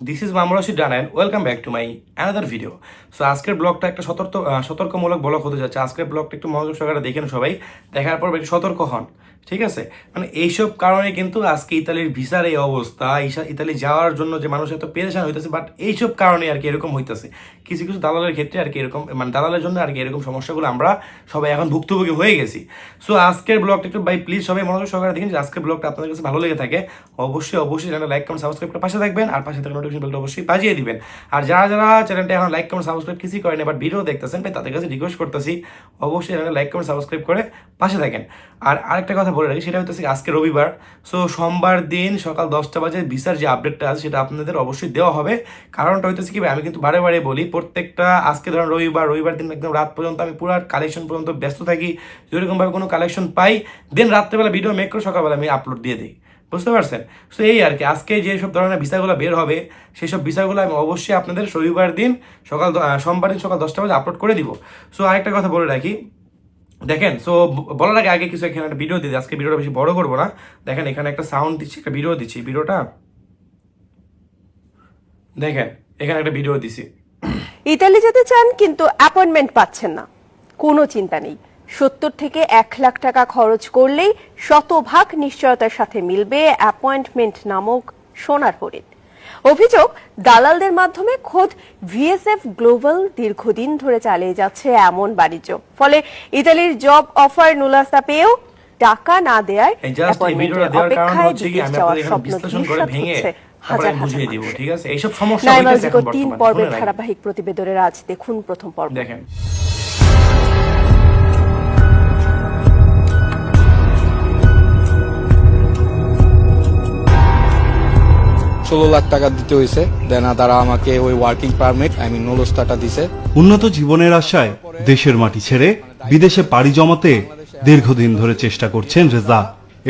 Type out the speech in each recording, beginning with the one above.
this is Mamur Rashid and welcome back to my another video so আজকের ব্লগটা একটা সতর্ক সতর্কমূলক ব্লগ হতে যাচ্ছে। আজকের ব্লগটা একটু মনোযোগ সহকারে দেখেন সবাই। দেখার পর একটু সতর্ক হন, ঠিক আছে? মানে এইসব কারণে কিন্তু আজকে ইতালির ভিসার এই অবস্থা ইতালি যাওয়ার জন্য যে মানুষ এত পেরেশান হইতেছে বাট এইসব কারণে আর কি এরকম হইতেছে। কিছু কিছু দালালের ক্ষেত্রে আর কি এরকম মানে দালালের জন্য আর কি এরকম সমস্যাগুলো আমরা সবাই এখন ভুক্তভোগী হয়ে গেছি। সো আজকের ব্লগটা একটু বাই প্লিজ সবাই মনোযোগ সহকারে দেখেন যে আজকের ব্লগটা আপনাদের কাছে ভালো লেগে থাকে। অবশ্যই অবশ্যই চ্যানেল লাইক কমেন্ট সাবস্ক্রাইব করে পাশে থাকবেন। আর পাশে থাকা নোটিফিকেশন বেলটা অবশ্যই বাজিয়ে দিবেন। আর যারা যারা চ্যানেলটা এখন লাইক কমেন্ট সাবস্ক্রাইব কিছুই করেন এবার ভিডিও দেখতেছেন ভাই তাদের কাছে রিকোয়েস্ট করতেছি, অবশ্যই চ্যানেল লাইক কমেন্ট সাবস্ক্রাইব করে পাশে থাকেন। আর আরেকটা কথা বলে রাখি, সেটা হচ্ছে আজকে রবিবার সো সোমবার দিন সকাল দশটা বাজে ভিসার যে আপডেটটা আছে, সেটা আপনাদের অবশ্যই দেওয়া হবে। কারণটা হইতেছে কি আমি কিন্তু বারে বারে বলি, প্রত্যেকটা আজকে ধরুন রবিবার রবিবার দিন একদম রাত পর্যন্ত আমি পুরো কালেকশন পর্যন্ত ব্যস্ত থাকি। যেরকমভাবে কোনো কালেকশন পাই, দেন রাত্রেবেলা ভিডিও মেক করে সকালবেলা আমি আপলোড দিয়ে দিই। বুঝতে পারছেন? সো এই আর কি। আজকে যে সব ধরনের ভিসাগুলো বের হবে, সেই সব ভিসাগুলো আমি অবশ্যই আপনাদের রবিবার দিন সকাল সোমবার দিন সকাল দশটা বাজে আপলোড করে দিব। সো আরেকটা কথা বলে রাখি। দেখেন সো বলার আগে আগে কিছু এখানে একটা ভিডিও দিই। আজকে ভিডিওটা বেশি বড় করব না। দেখেন, এখানে একটা সাউন্ড দিচ্ছি, একটা ভিডিও দিচ্ছি। ভিডিওটা দেখেন, এখানে একটা ভিডিও দিছি ইতালি যেতে চান, কিন্তু অ্যাপয়েন্টমেন্ট পাচ্ছেন না। কোনো চিন্তা নেই। সত্তর থেকে এক লাখ টাকা খরচ করলেই শতভাগ নিশ্চয়তার সাথে মিলবে অ্যাপয়েন্টমেন্ট নামক সোনার হরিণ। অভিযোগ দালালদের মাধ্যমে খোদ ভিএসএফ গ্লোবাল দীর্ঘদিন ধরে চালিয়ে যাচ্ছে এমন বাণিজ্য। ফলে ইতালির জব অফার নুলাসা পেয়েও টাকা না অপেক্ষায় বিদেশ যাওয়ার স্বপ্ন হচ্ছে হাজার হাজার। ঠিক আছে? এইসব সমস্যা এখন তিন পর্বের ধারাবাহিক প্রতিবেদনের আজ দেখুন প্রথম পর্ব। দেখেন। ষোলো লাখ টাকা দিতে হয়েছে। দেন তারা আমাকে ওই ওয়ার্কিং পারমিট আই মিন নোলস্তাটা দিছে। উন্নত জীবনের আশায় দেশের মাটি ছেড়ে বিদেশে পাড়ি জমাতে দীর্ঘদিন ধরে চেষ্টা করছেন রেজা।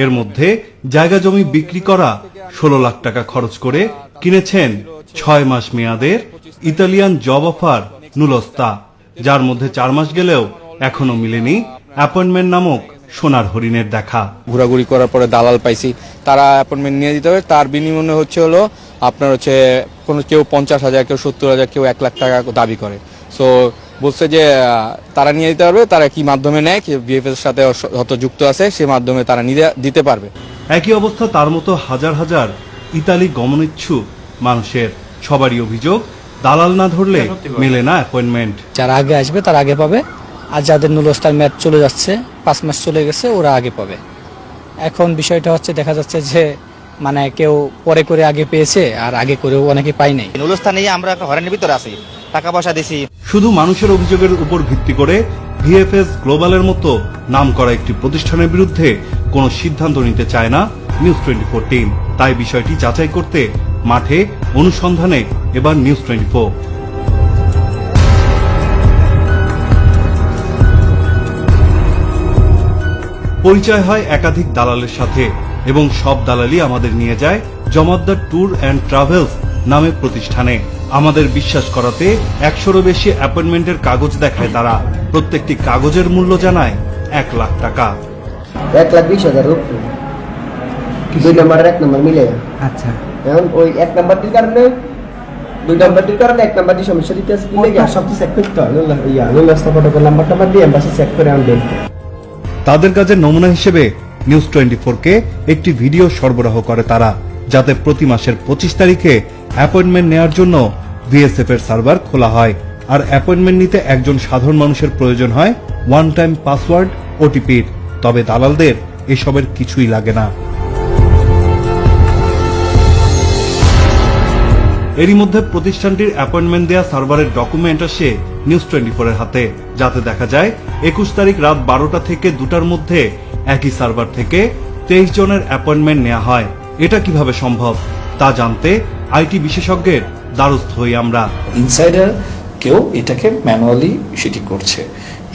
এর মধ্যে জায়গা জমি বিক্রি করা ষোলো লাখ টাকা খরচ করে কিনেছেন ছয় মাস মেয়াদের ইতালিয়ান জব অফার নুলস্তা, যার মধ্যে চার মাস গেলেও এখনও মিলেনি অ্যাপয়েন্টমেন্ট নামক সোনার হরিণের দেখা। ঘোরাঘুরি করার পরে দালাল পাইছি। তারা অ্যাপয়েন্টমেন্ট নিয়ে দিতে হবে। তার বিনিময়ে হচ্ছে হলো আপনার হচ্ছে কোনো কেউ পঞ্চাশ হাজার কেউ সত্তর হাজার কেউ এক লাখ টাকা দাবি করে। সো বলছে যে তারা নিয়ে দিতে পারবে। তারা কি মাধ্যমে নেয়? কি বিএফএস এর সাথে হয়তো যুক্ত আছে সে মাধ্যমে তারা নিতে- দিতে পারবে। একই অবস্থা তার মতো হাজার হাজার ইতালি গমনিচ্ছুক মানুষের। সবারই অভিযোগ দালাল না ধরলে মেলে না অ্যাপয়েন্টমেন্ট যারা আগে আসবে তারা আগে পাবে। আর যাদের নুলস্তার ম্যাচ চলে যাচ্ছে পাঁচ মাস চলে গেছে ওরা আগে পাবে। এখন বিষয়টা হচ্ছে দেখা যাচ্ছে যে মানে কেউ পরে করে আগে পেয়েছে আর আগে করেও অনেকে পায় নাই। নুলস্থানে আমরা একটা হরেনের ভিতরে আছি। টাকা পয়সা দিছি। শুধু মানুষের অভিযোগের উপর ভিত্তি করে ভিএফএস গ্লোবালের মতো নাম করা একটি প্রতিষ্ঠানের বিরুদ্ধে কোনো সিদ্ধান্ত নিতে চায় না নিউজ টোয়েন্টি ফোর টিম। তাই বিষয়টি যাচাই করতে মাঠে অনুসন্ধানে এবার নিউজ টোয়েন্টি ফোর। পরিচয় হয় একাধিক দালালের সাথে এবং সব দালালই আমাদের নিয়ে যায় জমাদ্দার ট্যুর অ্যান্ড ট্রাভেলস নামে প্রতিষ্ঠানে। আমাদের বিশ্বাস করাতে একশোরও বেশি অ্যাপয়েন্টমেন্টের কাগজ দেখায় তারা। প্রত্যেকটি কাগজের মূল্য জানায় এক লাখ টাকা। এক লাখ বিশ হাজার রুপি। দুই নম্বরের এক নম্বর মিলে। আচ্ছা। এখন ওই এক নম্বরটির কারণে দুই নম্বরটির কারণে এক নম্বরটি সমস্যা দিতে গিয়ে সব চেক করতে হয়। ইয়া ফটো নাম্বার দিয়ে এম্বাসি চেক করে আমি দেখতে তাদের কাজের নমুনা হিসেবে নিউজ টোয়েন্টি কে একটি ভিডিও সরবরাহ করে তারা, যাতে প্রতি মাসের পঁচিশ তারিখে অ্যাপয়েন্টমেন্ট নেওয়ার জন্য বিএসএফ এর সার্ভার খোলা হয়। আর অ্যাপয়েন্টমেন্ট নিতে একজন সাধারণ মানুষের প্রয়োজন হয় ওয়ান টাইম পাসওয়ার্ড ওটিপির তবে দালালদের এসবের কিছুই লাগে না। এরই মধ্যে প্রতিষ্ঠানটির অ্যাপয়েন্টমেন্ট দেওয়া সার্ভারের ডকুমেন্ট আসে নিউজ টোয়েন্টি এর হাতে। যাতে দেখা যায়, একুশ তারিখ রাত বারোটা থেকে দুটার মধ্যে একই সার্ভার থেকে তেইশ জনের অ্যাপয়েন্টমেন্ট নেওয়া হয়। এটা কীভাবে সম্ভব, তা জানতে আইটি বিশেষজ্ঞের দ্বারস্থ হই আমরা। ইনসাইডার কেউ এটাকে ম্যানুয়ালি সেটি করছে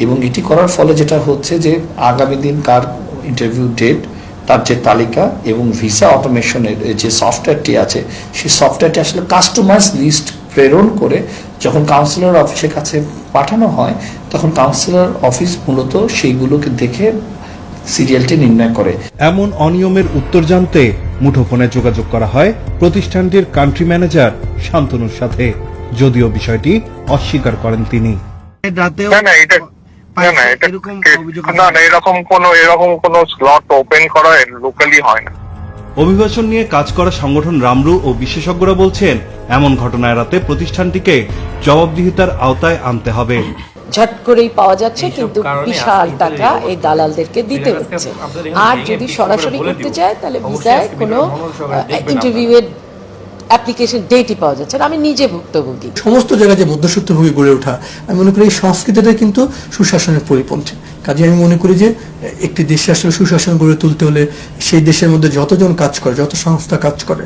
এবং এটি করার ফলে যেটা হচ্ছে যে আগামী দিন কার ইন্টারভিউ ডেট তার যে তালিকা এবং ভিসা অটোমেশনের যে সফটওয়্যারটি আছে, সেই সফটওয়্যারটি আসলে কাস্টমাইজ লিস্ট প্রেরণ করে যখন কাউন্সিলর অফিসের কাছে পাঠানো হয় তখন কাউন্সিলর অফিস মূলত সেইগুলোকে দেখে সিরিয়ালটি নির্ণয় করে। এমন অনিয়মের উত্তর জানতে মুঠোফোনে যোগাযোগ করা হয় প্রতিষ্ঠানটির কান্ট্রি ম্যানেজার শান্তনুর সাথে। যদিও বিষয়টি অস্বীকার করেন তিনি। না না এটা না না এটা না না এরকম কোনো এরকম কোনো স্লট ওপেন করা লোকালি হয় না। অভিবাসন নিয়ে কাজ করা সংগঠন রামরু ও বিশেষজ্ঞরা বলছেন এমন ঘটনা এড়াতে প্রতিষ্ঠানটিকে জবাবদিহিতার আওতায় আনতে হবে। ঝট করেই পাওয়া যাচ্ছে কিন্তু বিশাল টাকা এই দালালদেরকে দিতে হচ্ছে। আর যদি সরাসরি করতে চায় তাহলে ভিসায় কোনো ইন্টারভিউয়ের অ্যাপ্লিকেশন ডেটই পাওয়া যাচ্ছে না আমি নিজে ভুক্তভোগী। সমস্ত জায়গায় যে মধ্যস্বত্বভোগী গড়ে ওঠা আমি মনে করি এই সংস্কৃতিটা কিন্তু সুশাসনের পরিপন্থী। কাজে আমি মনে করি যে একটি দেশে আসলে সুশাসন গড়ে তুলতে হলে সেই দেশের মধ্যে যতজন কাজ করে যত সংস্থা কাজ করে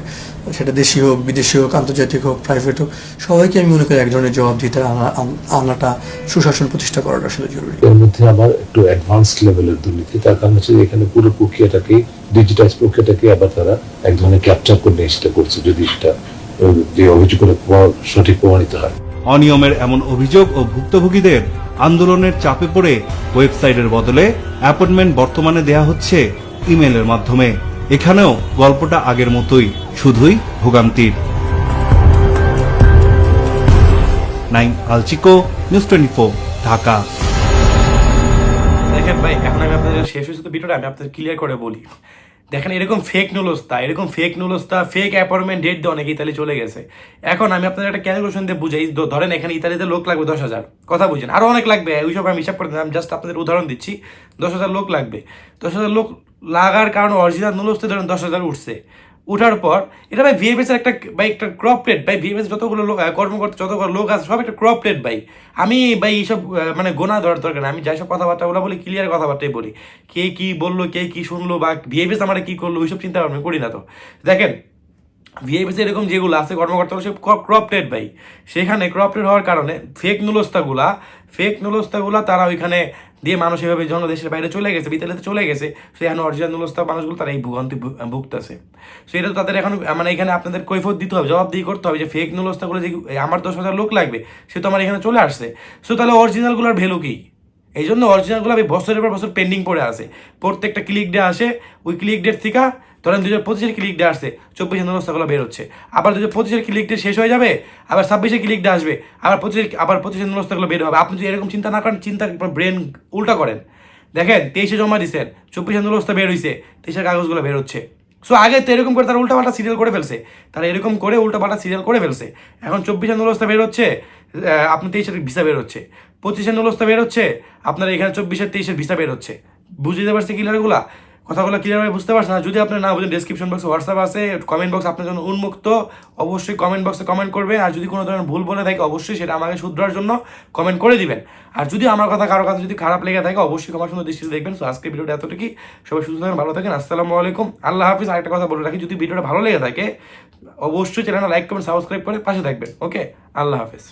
সেটা দেশি হোক বিদেশি হোক আন্তর্জাতিক হোক প্রাইভেট হোক সবাইকে আমি মনে করি এক ধরনের জবাবদিহিতা আনা আনাটা সুশাসন প্রতিষ্ঠা করাটা আসলে জরুরি। এর মধ্যে আবার একটু অ্যাডভান্স লেভেলের দুর্নীতি তার কারণ হচ্ছে এখানে পুরো প্রক্রিয়াটাকে ডিজিটাইজ প্রক্রিয়াটাকে আবার তারা এক ধরনের ক্যাপচার করে সেটা করছে যদি সেটা যে প্রমাণ- সঠিক প্রমাণিত হয়। অনিয়মের এমন অভিযোগ ও ভুক্তভোগীদের আন্দোলনের চাপে পড়ে ওয়েবসাইটের বদলে অ্যাপয়েন্টমেন্ট বর্তমানে দেয়া হচ্ছে ইমেলের মাধ্যমে। এখানেও গল্পটা আগের মতোই, শুধুই ভোগান্তির। নাইম আলচিকো, নিউজ টোয়েন্টি ঢাকা। দেখেন ভাই, এখন আমি আপনাদের শেষ হয়েছে তো ভিডিওটা, আমি আপনাদের ক্লিয়ার করে বলি। দেখেন, এরকম ফেক নুলস্তা এরকম ফেক নুলস্তা ফেক অ্যাপয়েন্টমেন্ট ডেট দিয়ে অনেক ইতালি চলে গেছে। এখন আমি আপনাদের একটা ক্যালকুলেশন দিয়ে বুঝাই ধরেন এখানে ইতালিতে লোক লাগবে দশ হাজার। কথা বুঝেন আরও অনেক লাগবে, ওইসব আমি হিসাব করে দিলাম জাস্ট আপনাদের উদাহরণ দিচ্ছি, দশ হাজার লোক লাগবে। দশ হাজার লোক লাগার কারণে অরিজিনাল নুলস্তে ধরেন দশ হাজার উঠছে। উঠার পর, এটা ভাই ভিএফএস এর একটা, ভাই একটা ক্রপ প্লেট ভাই ভিএফএস যতগুলো লোক কর্মকর্তা, যতগুলো লোক আছে, সব একটা ক্রপ প্লেট ভাই। আমি, ভাই, এইসব মানে গোনা ধরার দরকার। আমি যাই সব কথাবার্তাগুলো বলি ক্লিয়ার কথাবার্তাই বলি। কে কি বলল, কে কি শুনলো, বা ভিএফএস আমার কি করল, ওইসব চিন্তা ভাবনা করি না তো। দেখেন ভিআইপিসি এরকম যেগুলো আছে কর্মকর্তাগুলো সব ক্রপ ক্রপটেড ভাই। সেখানে ক্রপ ক্রপটেড হওয়ার কারণে ফেক নুলস্তাগুলা ফেক নুলস্তাগুলা তারা ওইখানে দিয়ে মানুষ এভাবে যখন দেশের বাইরে চলে গেছে, বিদ্যালয়তে চলে গেছে সে এখন অরিজিনাল নুলস্তা মানুষগুলো তারা এই ভুগান্তি ভুগতেছে। সো এটা তো তাদের এখন মানে এখানে আপনাদের কৈফত দিতে হবে জবাবদিহি করতে হবে যে ফেক নুলস্তাগুলো যে আমার দশ হাজার লোক লাগবে, সে তো আমার এখানে চলে আসছে। সো তাহলে অরিজিনালগুলোর ভ্যালু কী? এই জন্য অরিজিনালগুলো আমি বছরের পর বছর পেন্ডিং পড়ে আসে প্রত্যেকটা ক্লিক ডে আসে, ওই ক্লিক ডেট থেকে ধরেন দু হাজার পঁচিশের ক্লিক ডে আসছে চব্বিশের ব্যবস্থাগুলো বের হচ্ছে। আবার দু হাজার পঁচিশের ক্লিক ডে শেষ হয়ে যাবে, আবার ছাব্বিশের ক্লিক ডে আসবে, আবার পঁচিশের আবার পঁচিশের ব্যবস্থাগুলো বের হবে। আপনি যদি এরকম চিন্তা না করেন, চিন্তা ব্রেন উল্টা করেন। দেখেন, তেইশে জমা দিচ্ছেন চব্বিশের ব্যবস্থা বের হয়েছে তেইশের কাগজগুলো বের হচ্ছে। সো আগে তো এরকম করে তারা উল্টাপাল্টা সিরিয়াল করে ফেলছে। তারা এরকম করে উল্টাপাল্টা সিরিয়াল করে ফেলছে। এখন চব্বিশের নুলস্তা বের হচ্ছে আপনি তেইশের ভিসা বের হচ্ছে। পঁচিশের নুলস্তা বের হচ্ছে, আপনার এখানে চব্বিশের তেইশের ভিসা বের হচ্ছে। বুঝতে পারছে ক্লিয়ারগুলা কথাগুলো ক্লিয়ারভাবে বুঝতে পারছেন? না যদি আপনি না বুঝেন ডিসক্রিপশন বক্সে হোয়াটসঅ্যাপ আছে কমেন্ট বক্স আপনার জন্য উন্মুক্ত। অবশ্যই কমেন্ট বক্সে কমেন্ট করবেন। আর যদি কোনো ধরনের ভুল বলে থাকে, অবশ্যই সেটা আমাকে শুধরার জন্য কমেন্ট করে দিবেন। আর যদি আমার কথা, কারও কথা যদি খারাপ লেগে থাকে, অবশ্যই আমার সুন্দর দৃষ্টিতে দেখবেন। সো আজকে ভিডিওটা এতটুকুই। সবাই সুস্থ থাকেন, ভালো থাকেন। আসসালামু আলাইকুম। আল্লাহ হাফিজ। আরেকটা কথা বলে রাখি, যদি ভিডিওটা ভালো লেগে থাকে, অবশ্যই চ্যানেলটা লাইক কমেন্ট সাবস্ক্রাইব করে পাশে থাকবেন। ওকে আল্লাহ হাফিজ।